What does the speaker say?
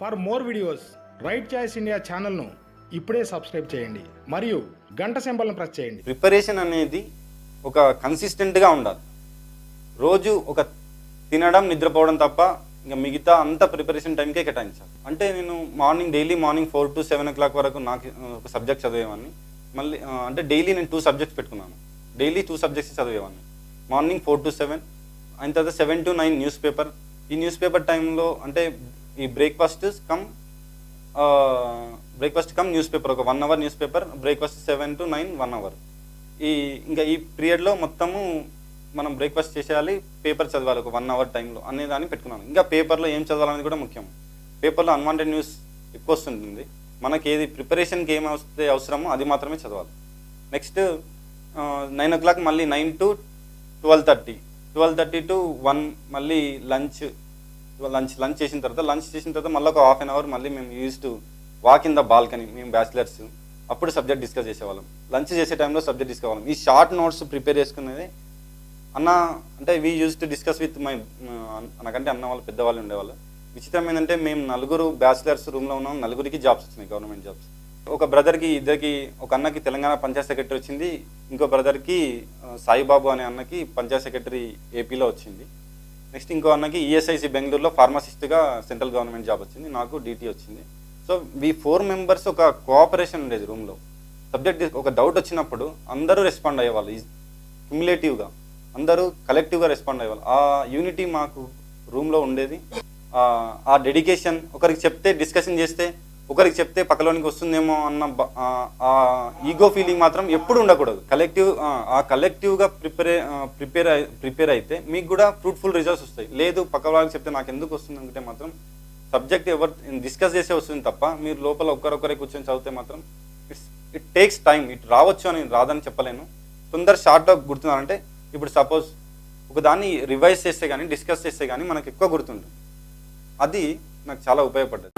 For more videos right choice India ఛానల్ను ఇప్పుడే subscribe చేయండి. మరియు గంట సింబల్ను ప్రెస్ చేయండి. ప్రిపరేషన్ అనేది ఒక కన్సిస్టెంట్గా ఉండాలి. రోజు ఒక తినడం నిద్రపోవడం తప్ప ఇంకా మిగతా అంత ప్రిపరేషన్ టైంకే కేటాయించాలి. అంటే నేను morning daily morning four to seven o'clock వరకు నాకు ఒక సబ్జెక్ట్ చదివేవాడిని మళ్ళీ అంటే డైలీ నేను టూ సబ్జెక్ట్స్ పెట్టుకున్నాను. డైలీ టూ సబ్జెక్ట్స్ చదివేవాడిని మార్నింగ్ ఫోర్ టు సెవెన్ అయిన తర్వాత seven to nine news paper. ఈ న్యూస్ పేపర్ టైంలో అంటే ఈ breakfast cum breakfast cum news paper ఒక one hour news paper breakfast seven to nine one hour ఈ ఇంకా ఈ పీరియడ్లో మొత్తము మనం బ్రేక్ఫాస్ట్ చేసేయాలి పేపర్ చదవాలి ఒక వన్ అవర్ టైంలో అనేదాన్ని పెట్టుకున్నాను. ఇంకా పేపర్లో ఏం చదవాలనేది కూడా ముఖ్యం. పేపర్లో అన్వాంటెడ్ న్యూస్ ఎక్కువ వస్తుంటుంది. మనకి ఏది ప్రిపరేషన్కి ఏం వస్తే అవసరమో అది మాత్రమే చదవాలి. నెక్స్ట్ నైన్ ఓ క్లాక్ మళ్ళీ nine to twelve thirty twelve thirty to one మళ్ళీ లంచ్ లంచ్ లంచ్ చేసిన తర్వాత లంచ్ చేసిన తర్వాత మళ్ళీ ఒక హాఫ్ అన్ అవర్ మళ్ళీ మేము use to walk in the balcony మేము బ్యాచిలర్స్ అప్పుడు సబ్జెక్ట్ డిస్కస్ చేసేవాళ్ళం. లంచ్ చేసే టైంలో సబ్జెక్ట్ డిస్కస్ అవ్వాలి ఈ షార్ట్ నోట్స్ ప్రిపేర్ చేసుకునేది అన్న అంటే we use to discuss with my నాకంటే అన్న వాళ్ళు పెద్దవాళ్ళు ఉండేవాళ్ళు. విచిత్రం ఏంటంటే మేము నలుగురు బ్యాచిలర్స్ రూమ్లో ఉన్నాం. నలుగురికి జాబ్స్ వచ్చినాయి గవర్నమెంట్ జాబ్స్ ఒక బ్రదర్కి ఇద్దరికి ఒక అన్నకి తెలంగాణ పంచాయత్ సెక్రటరీ వచ్చింది. ఇంకో బ్రదర్కి uh, సాయిబాబు అనే అన్నకి పంచాయత్ సెక్రటరీ ఏపీలో వచ్చింది. నెక్స్ట్ ఇంకో అన్నకి ఈఎస్ఐసి బెంగళూరులో ఫార్మసిస్ట్గా సెంట్రల్ గవర్నమెంట్ జాబ్ వచ్చింది. నాకు డీటీ వచ్చింది. సో వీ ఫోర్ మెంబర్స్ ఒక కోఆపరేషన్ ఉండేది రూమ్లో సబ్జెక్ట్ ఒక డౌట్ వచ్చినప్పుడు అందరూ రెస్పాండ్ అయ్యేవాళ్ళు. క్యుములేటివ్గా అందరూ కలెక్టివ్గా రెస్పాండ్ అయ్యేవాళ్ళు. ఆ యూనిటీ మాకు రూమ్లో ఉండేది. ఆ డెడికేషన్ ఒకరికి చెప్తే డిస్కషన్ చేస్తే ఒకరికి చెప్తే పక్కలోనికి వస్తుందేమో అన్న ఆ- ఈగో ఫీలింగ్ మాత్రం ఎప్పుడు ఉండకూడదు. కలెక్టివ్ ఆ కలెక్టివ్గా ప్రిపేర్ ప్రిపేర్ ప్రిపేర్ అయితే మీకు కూడా ఫ్రూట్ఫుల్ రిజల్ట్స్ వస్తాయి. లేదు పక్క వాళ్ళకి చెప్తే నాకు ఎందుకు వస్తుంది అనుకుంటే మాత్రం సబ్జెక్ట్ ఎవరు డిస్కస్ చేసే వస్తుంది తప్ప మీరు లోపల ఒక్కరొక్కరే కూర్చొని చదివితే మాత్రం it's it takes time it రావచ్చు అని రాదని చెప్పలేను. తొందర షార్ట్గా గుర్తున్నారంటే ఇప్పుడు సపోజ్ ఒక దాన్ని రివైజ్ చేస్తే కానీ డిస్కస్ చేస్తే కానీ మనకు ఎక్కువ గుర్తుంటుంది. అది నాకు చాలా ఉపయోగపడ్డది.